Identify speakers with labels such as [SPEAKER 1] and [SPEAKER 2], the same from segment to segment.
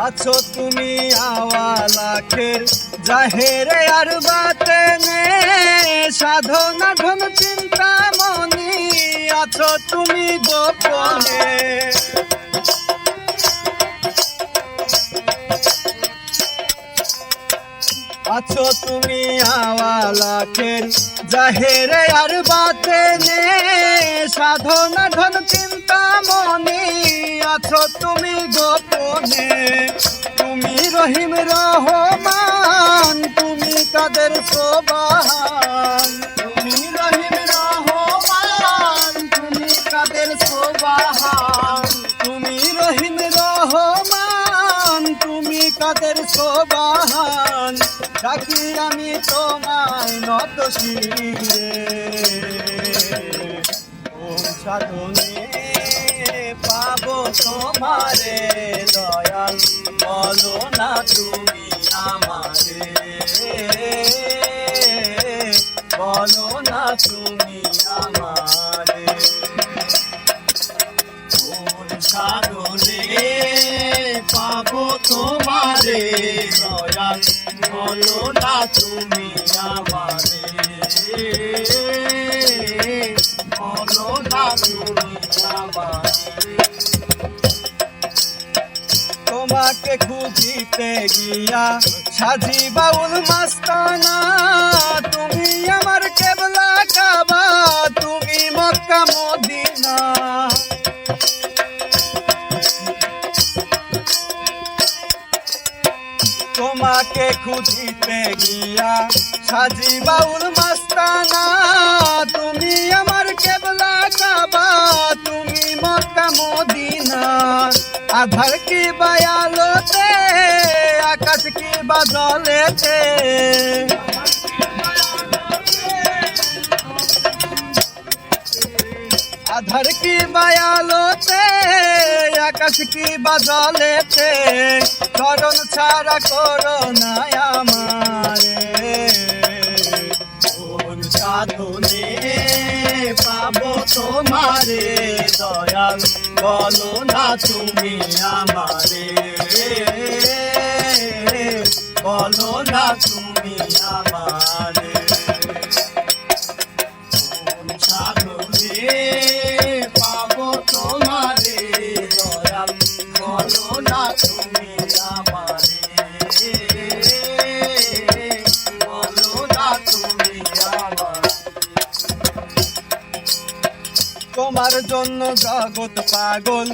[SPEAKER 1] আছো তুমি আওয়ালাখের জাহেরে আর বাতে সাধনা ধন চিন্তা মনি আছো তুমি গোপনে। আছো তুমি আওয়ালাখের জাহেরে আর বাতে নে, সাধনা ধন চিন্তা, মনি আছো তুমি গোপনে। তুমি রহিম রহমান, তুমি কাদের সোবাহান কাদের সোবাহান ডাকি আমি তোমায় নত শিরে ওম সাধনে পাবো তোমারে দয়াল। বলো না তুমি আমারে। বলো না তুমি আমারে। কোন সাধনে পাবো তোমারে। বলো না তুমি আমারে। বলো না তুমি আমারে। তোমাকে খুঁজিতে গিয়া সাজি বাউল মাস্তানা। তোমাকে খুঁজিতে গিয়া সাজি বাউল মাস্তানা, তুমি আমার কেবলা কাবা, তুমি মক্কা মদিনা। আধার কি বায়ালোতে আকাশ কি বাদলেতে আধার কি বায়ালোতে আকাশ কি বাদলেতে চরণ ছাড়া করো না আমারে সাধনে পাবো তোমারে? দয়াল, বলো না তুমি আমারে। বলো না তুমি আমারে। তোমার জন্য জগৎ পাগল।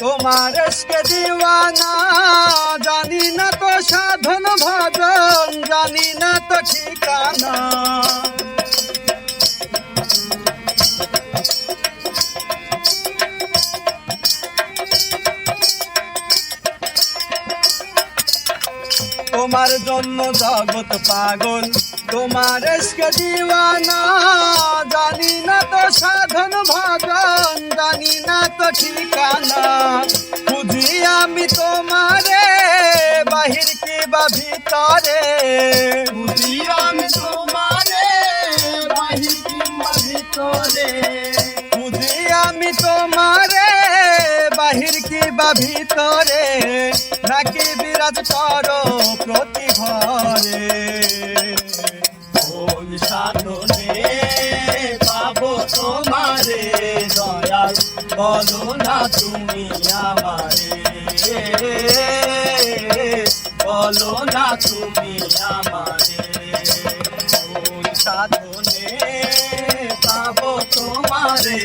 [SPEAKER 1] তোমার এসকে দিওয়ানা, জানি না তো সাধন ভজন, জানি না তো ঠিকানা। তোমার জন্য জগৎ পাগল তোমার দিওয়ানা, জানি না তো সাধন ভজন, জানি না তো ঠিকানা। খুঁজি আমি তোমারে, বাহির কি বা ভিতরে? খুঁজি আমি তোমারে, বাহির কি বা ভিতরে? খুঁজি আমি তোমারে, বাহির কি বা ভিতরে? নাকি বিরাজ করো প্রতি ঘরে? বলো না তুমি আমারে। বলো না তুমি আমারে। ওই সাধনে পাবো তোমারে,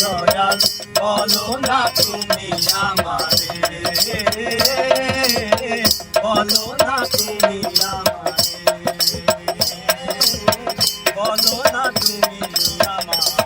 [SPEAKER 1] দয়াল। বলো না তুমি আমারে। বলো না তুমি আমারে। বলো না তুমি আমারে।